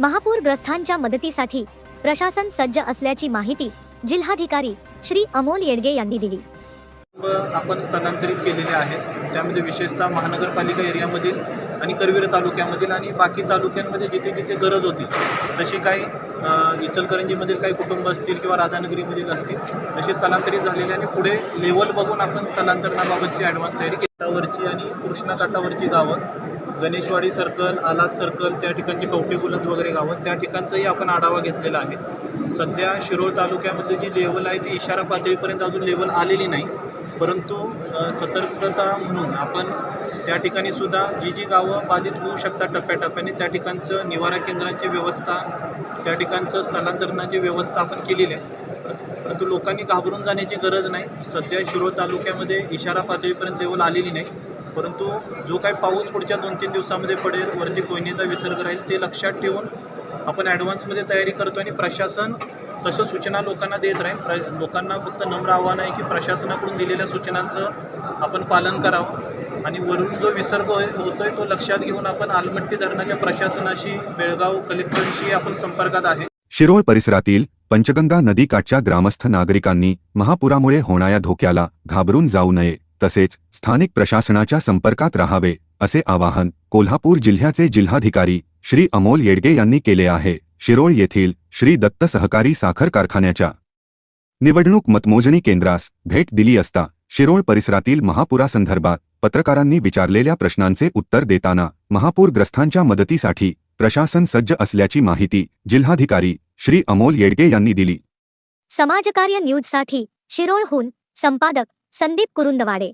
महापूरग्रस्तांच्या मदतीसाठी प्रशासन सज्ज असल्याची माहिती जिल्हाधिकारी श्री अमोल येडगे यांनी दिली. आपण स्थलांतरित केलेले आहेत. त्यामध्ये विशेषतः महानगरपालिका एरियामधील आणि करवीर तालुक्यामधील आणि बाकी तालुक्यांमध्ये जिथे जिथे गरज होती तशी काही इचलकरंजीमधील काही कुटुंब असतील किंवा राधानगरीमधील असतील तशी स्थलांतरित झालेली आणि पुढे लेवल बघून आपण स्थलांतरणाबाबतची ॲडव्हान्स तयारी केल्यावरची आणि कृष्णाकाठावरची गावं गणेशवाडी सर्कल आलास सर्कल त्या ठिकाणची कवटे बुलंद वगैरे गावं त्या ठिकाणचाही आपण आढावा घेतलेला आहे. सध्या शिरोळ तालुक्यामध्ये जी लेवल आहे ती इशारा पातळीपर्यंत अजून लेवल आलेली नाही. परंतु सतर्कता म्हणून आपण त्या ठिकाणी सुद्धा जी जी गावं बाधित होऊ शकतात टप्प्याटप्प्याने त्या ठिकाणचं निवारा केंद्रांची व्यवस्था त्या ठिकाणचं स्थलांतरणाची व्यवस्था आपण केलेली आहे. परंतु लोकांनी घाबरून जाण्याची गरज नाही. सध्या शिरोळ तालुक्यामध्ये इशारा पातळीपर्यंत लेवल आलेली नाही. परंतु जो काही पाऊस पुढच्या दोन तीन दिवसामध्ये पडेल वरती कोयनेचा विसर्ग राहील ते लक्षात ठेवून आपण ॲडव्हान्समध्ये तयारी करतो आणि प्रशासन तसं सूचना लोकांना देत राहील. प्र लोकांना फक्त नम्र आव्हान आहे की प्रशासनाकडून दिलेल्या सूचनांचं आपण पालन करावं. आणि वरून जो विसर्ग हो- होतो आहे तो लक्षात घेऊन आपण आलमट्टी धरणाच्या प्रशासनाशी बेळगाव कलेक्टरशी आपण संपर्कात आहे. शिरोळ परिसरातील पंचगंगा नदीकाठच्या ग्रामस्थ नागरिकांनी महापुरामुळे होणाऱ्या धोक्याला घाबरून जाऊ नये. तसेच स्थानिक प्रशासनाच्या संपर्कात राहावे असे आवाहन कोल्हापूर जिल्ह्याचे जिल्हाधिकारी श्री अमोल येडगे यांनी केले आहे. शिरोळ येथील श्री दत्त सहकारी साखर कारखान्याच्या निवडणूक मतमोजणी केंद्रास भेट दिली असता शिरोळ परिसरातील महापुरासंदर्भात पत्रकारांनी विचारलेल्या प्रश्नांचे उत्तर देताना महापूरग्रस्तांच्या मदतीसाठी प्रशासन सज्ज असल्याची माहिती जिल्हाधिकारी श्री अमोल येडगे यांनी दिली. समाजकार्य न्यूजसाठी शिरोळहून संपादक संदीप कुरुंदवाडे.